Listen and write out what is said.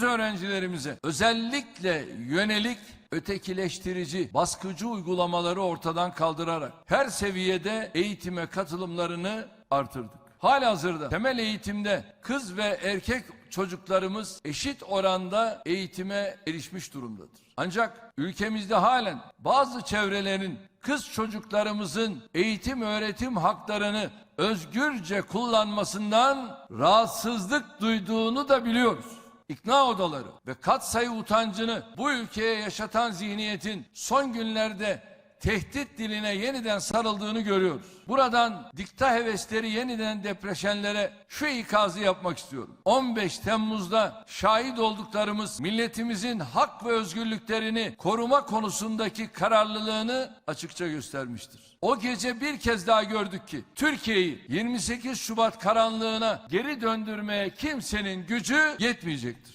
kız öğrencilerimize özellikle yönelik ötekileştirici, baskıcı uygulamaları ortadan kaldırarak her seviyede eğitime katılımlarını artırdık. Halihazırda temel eğitimde kız ve erkek çocuklarımız eşit oranda eğitime erişmiş durumdadır. Ancak ülkemizde halen bazı çevrelerin kız çocuklarımızın eğitim öğretim haklarını özgürce kullanmasından rahatsızlık duyduğunu da biliyoruz. İkna odaları ve katsayı utancını bu ülkeye yaşatan zihniyetin son günlerde tehdit diline yeniden sarıldığını görüyoruz. Buradan dikta hevesleri yeniden depreşenlere şu ikazı yapmak istiyorum. 15 Temmuz'da şahit olduklarımız milletimizin hak ve özgürlüklerini koruma konusundaki kararlılığını açıkça göstermiştir. O gece bir kez daha gördük ki Türkiye'yi 28 Şubat karanlığına geri döndürmeye kimsenin gücü yetmeyecektir.